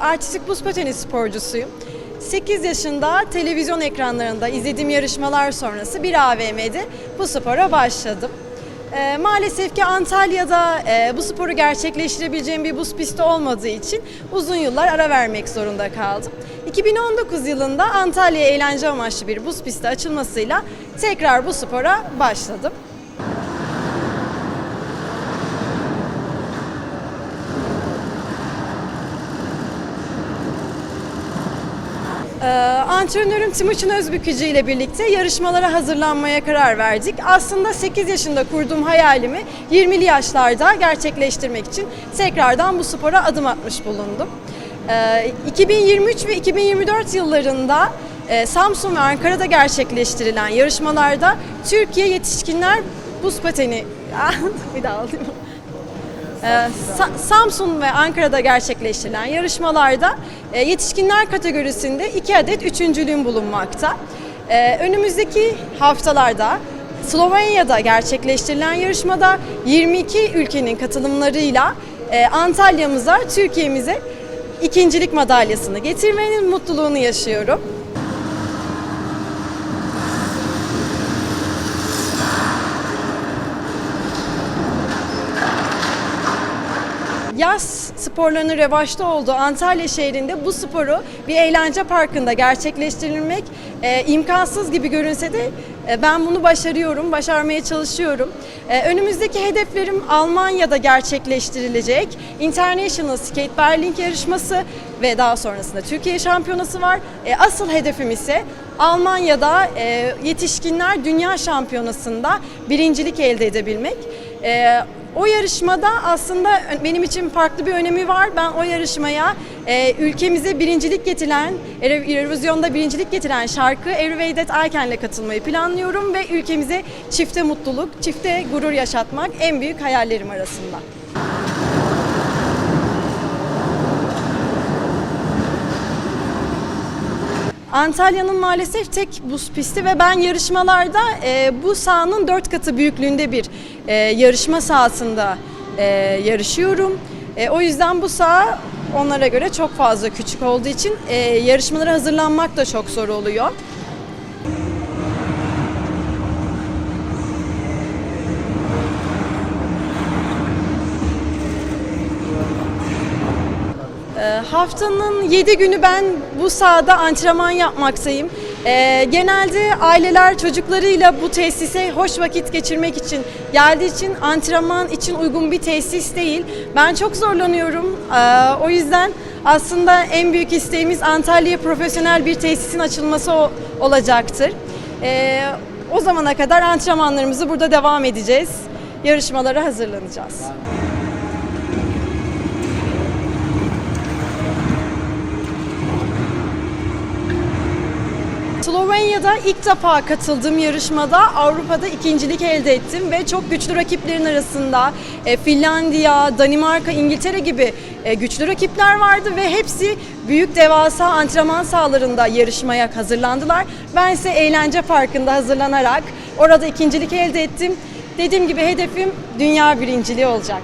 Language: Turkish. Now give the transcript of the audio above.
artistik buz pateni sporcusuyum. 8 yaşında televizyon ekranlarında izlediğim yarışmalar sonrası bir AVM'de bu spora başladım. Ee, maalesef ki Antalya'da e, bu sporu gerçekleştirebileceğim bir buz pisti olmadığı için uzun yıllar ara vermek zorunda kaldım. 2019 yılında Antalya'ya eğlence amaçlı bir buz pisti açılmasıyla tekrar bu spora başladım. Ee, antrenörüm Timuçin Özbükücü ile birlikte yarışmalara hazırlanmaya karar verdik. Aslında 8 yaşında kurduğum hayalimi 20'li yaşlarda gerçekleştirmek için tekrardan bu spora adım atmış bulundum. Ee, 2023 ve 2024 yıllarında e, Samsun ve Ankara'da gerçekleştirilen yarışmalarda Türkiye Yetişkinler Buz Pateni... bir daha alayım. Ee, Sa- Samsun ve Ankara'da gerçekleştirilen yarışmalarda e, yetişkinler kategorisinde iki adet üçüncülüğüm bulunmakta. Ee, Önümüzdeki haftalarda Slovenya'da gerçekleştirilen yarışmada 22 ülkenin katılımlarıyla e, Antalya'mıza, Türkiye'mize ikincilik madalyasını getirmenin mutluluğunu yaşıyorum. Yaz sporlarının revaçta olduğu Antalya şehrinde bu sporu bir eğlence parkında gerçekleştirilmek e, imkansız gibi görünse de e, ben bunu başarıyorum, başarmaya çalışıyorum. E, önümüzdeki hedeflerim Almanya'da gerçekleştirilecek International Skate Berlin yarışması ve daha sonrasında Türkiye şampiyonası var. E, asıl hedefim ise Almanya'da e, yetişkinler dünya şampiyonasında birincilik elde edebilmek. E, o yarışmada aslında benim için farklı bir önemi var. Ben o yarışmaya e, ülkemize birincilik getiren, Eurovision'da birincilik getiren şarkı Every Way That I Can'le katılmayı planlıyorum ve ülkemize çifte mutluluk, çifte gurur yaşatmak en büyük hayallerim arasında. Antalya'nın maalesef tek buz pisti ve ben yarışmalarda e, bu sahanın dört katı büyüklüğünde bir e, yarışma sahasında e, yarışıyorum. E, o yüzden bu saha onlara göre çok fazla küçük olduğu için e, yarışmalara hazırlanmak da çok zor oluyor. Haftanın 7 günü ben bu sahada antrenman yapmaktayım. Ee, genelde aileler çocuklarıyla bu tesise hoş vakit geçirmek için geldiği için antrenman için uygun bir tesis değil. Ben çok zorlanıyorum. Ee, o yüzden aslında en büyük isteğimiz Antalya'ya profesyonel bir tesisin açılması olacaktır. Ee, o zamana kadar antrenmanlarımızı burada devam edeceğiz. Yarışmalara hazırlanacağız. Slovenya'da ilk defa katıldığım yarışmada Avrupa'da ikincilik elde ettim ve çok güçlü rakiplerin arasında e, Finlandiya, Danimarka, İngiltere gibi e, güçlü rakipler vardı ve hepsi büyük devasa antrenman sahalarında yarışmaya hazırlandılar. Ben ise eğlence parkında hazırlanarak orada ikincilik elde ettim. Dediğim gibi hedefim dünya birinciliği olacak.